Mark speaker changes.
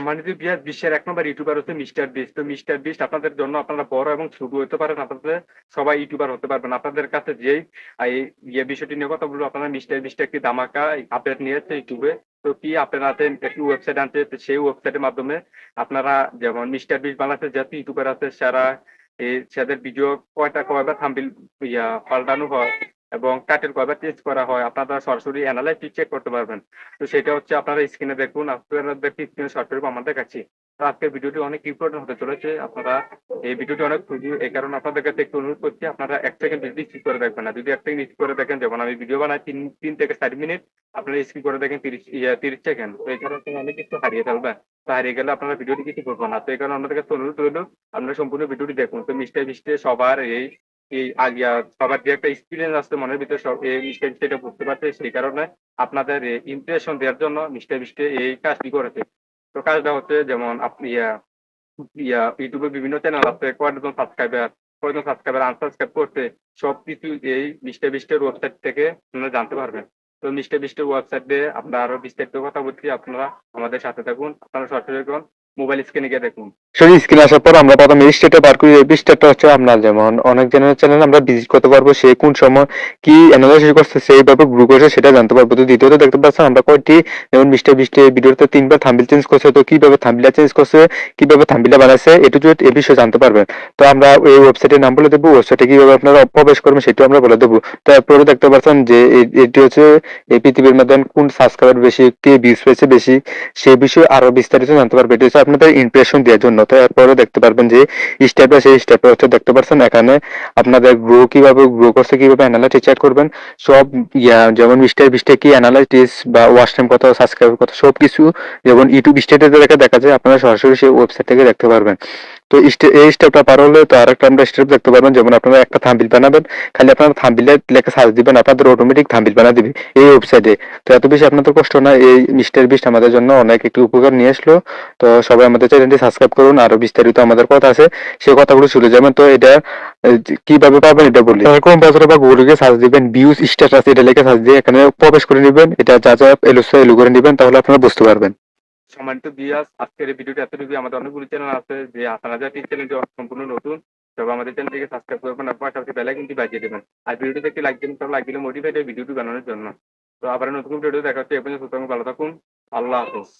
Speaker 1: সম্মানিত বিয়াস বিশ্বের এক নম্বর ইউটিউবার হচ্ছে মিস্টার বিস্ট। তো মিস্টার বিস্ট, আপনাদের জন্য আপনারা বড় এবং ছোট হতে পারেন, আপনাদের সবাই ইউটিউবার হতে পারবেন। আপনাদের কাছে যেই এই ইয়ে বিষয়টি নিয়ে কথা বলব, আপনারা মিস্টার বিস্ট একটি ধামাকা আপডেট নিয়েছে ইউটিউবে। তো কি আপনারা একটি ওয়েবসাইট আনছে সেই ওয়েবসাইটের মাধ্যমে আপনারা যেমন মিস্টার বিস্ট বাংলাদেশের যত ইউটিউবার আছে, সারা এই তাদের ভিডিও কয়টা কয়বার থাম্বিল ইয়া, পাল্টানো হয় এবং টাইটেল কয়বার চেঞ্জ করা হয়, আপনারা সরাসরি অ্যানালাইসিস চেক করতে পারবেন। তো সেটা হচ্ছে আপনারা স্ক্রিনে দেখুন, আপনারা দেখি স্ক্রিনে সরাসরি আমার দেখাচ্ছি তো আজকের ভিডিওটি অনেক ইম্পর্টেন্ট হতে চলেছে, আপনারা এই ভিডিওটি অনেক খুবই এই কারণে আপনাদের কাছে একটু অনুরোধ করছি, আপনারা এক সেকেন্ড ভিডিও স্কিপ করে দেখবেন না। যদি এক সেকেন্ড স্কিপ করে দেখেন, যেমন আমি ভিডিও বানাই তিন তিন থেকে চার মিনিট আপনারা স্কিপ করে দেখেন তিরিশ তিরিশ সেকেন্ড তো এই কারণে অনেক কিছু হারিয়ে ফেলবেন তো হারিয়ে গেলে আপনারা ভিডিওটি কিছু করবেন না। তো এই কারণে আপনাদের কাছে অনুরোধ রইল, আপনারা সম্পূর্ণ ভিডিওটি দেখুন। তো মিস্টার মিস্টে সবার এই এই সবার যে একটা এক্সপিরিয়েন্স আসছে মনের ভিতরে সব মিস্টার মিস্টে এটা বুঝতে পারছে, সেই কারণে আপনাদের ইমপ্রেশন দেওয়ার জন্য মিস্টার মিস্টে এই কাজটি করেছে। তো কাজটা হচ্ছে যেমন আপনি, ইয়া ইউটিউবে বিভিন্ন চ্যানেল আছে কয়জন সাবস্ক্রাইবার কয়জন সাবস্ক্রাইবার আনসাবস্ক্রাইব করতে সবকিছু এই মিস্টার বিস্টের ওয়েবসাইট থেকে আপনারা জানতে পারবেন। তো মিস্টার ওয়েবসাইট দিয়ে আমরা আরও বিস্তারিত কথা বলছি, আপনারা আমাদের সাথে থাকুন, আপনারা সরাসরি দেখুন মোবাইল স্ক্রিনে গিয়ে দেখুন।
Speaker 2: স্ক্রিন আসার পর আমরা প্রথমে বার করি। হচ্ছে আপনার যেমন অনেক চ্যানেল আমরা ভিজিট করতে পারব সে কোন সময় কি অ্যানালাইসিস করছে করছে সেটা জানতে পারব। তো দ্বিতীয়ত দেখতে পাচ্ছেন আমরা কয়টি, যেমন মিস্টার বিস্টে ভিডিওতে তিনবার থাম্বিল চেঞ্জ করছে, তো কীভাবে থাম্বিলা চেঞ্জ করছে, কীভাবে থাম্বিলা এটু বিষয়ে জানতে পারবেন। তো আমরা এই ওয়েবসাইটের নাম বলে দেবো ওয়েবসাইটে কীভাবে আপনারা প্রবেশ করবেন সেটাও আমরা বলে দেবো। তারপরে দেখতে পাচ্ছেন যে এটি হচ্ছে এই পৃথিবীর মধ্যে কোন সাবস্ক্রাইবার বেশি, কে ভিউজ পেয়েছে বেশি সেই বিষয়ে আরও বিস্তারিত জানতে পারবে। এটা হচ্ছে আপনাদের ইমপ্রেশন দেওয়ার জন্য। তো এরপরে দেখতে পারবেন যে স্টেপে সেই স্টেপে হচ্ছে দেখতে পাচ্ছেন এখানে আপনাদের গ্রো কীভাবে গ্রো করছে, কীভাবে অ্যানালাইটিস চেক করবেন। সব যেমন মিস্টার বিস্টে কি অ্যানালাইটিস বা ওয়াশ টাইম কত সাবস্ক্রাইব কত সব কিছু যেমন ইউটিউব স্টেটে দেখা যায়, আপনারা সরাসরি সেই ওয়েবসাইট থেকে দেখতে পারবেন। তো এই স্টেপটা পার হলে তো আরেকটা আমরা স্টেপ দেখতে পারবেন। যেমন আপনারা একটা থাম্বিল বানাবেন, খালি আপনারা থাম্বিলে লেখা সার্চ দিবেন, আপনাদের অটোমেটিক থাম্বিল বানা দিবে এই ওয়েবসাইটে তো এত বেশি আপনাদের কষ্ট না, এই মিস্টার বিস্ট আমাদের জন্য অনেক একটু উপকার নিয়ে আসলো। তো সবাই আমাদের চ্যানেলটি সাবস্ক্রাইব করুন, আরও বিস্তারিত আমাদের কথা আছে সেই কথাগুলো শুনে যাবেন। তো এটা কীভাবে পাবেন এটা বলি। কোন বাজারে বা গুগলে সার্চ দিবেন ভিউজ স্ট্যাটাস এটা লিখে সার্চ দিয়ে এখানে প্রবেশ করে নেবেন। এটা যা যা এলুসা এলু করে নেবেন, তাহলে আপনারা বুঝতে পারবেন।
Speaker 1: সম্মানিত বিয়াস আজকের এই ভিডিওটি এতটুকু আমাদের অনেকগুলো চ্যানেল আছে যে আপনারা যাতে চ্যানেলটি সম্পূর্ণ নতুন তবে আমাদের চ্যানেলটিকে সাবস্ক্রাইব করবেন আপনার পাশাপাশি বেলা কিন্তু বাজিয়ে দেবেন। আর ভিডিওটি দেখতে লাইক দিন লাইক দিলে মোটিভেট ভিডিওটি বানানোর জন্য। তো আবার নতুন ভিডিও দেখা হচ্ছে, এ পর্যন্ত সুতরাং ভালো থাকুন। আল্লাহ হাফেজ।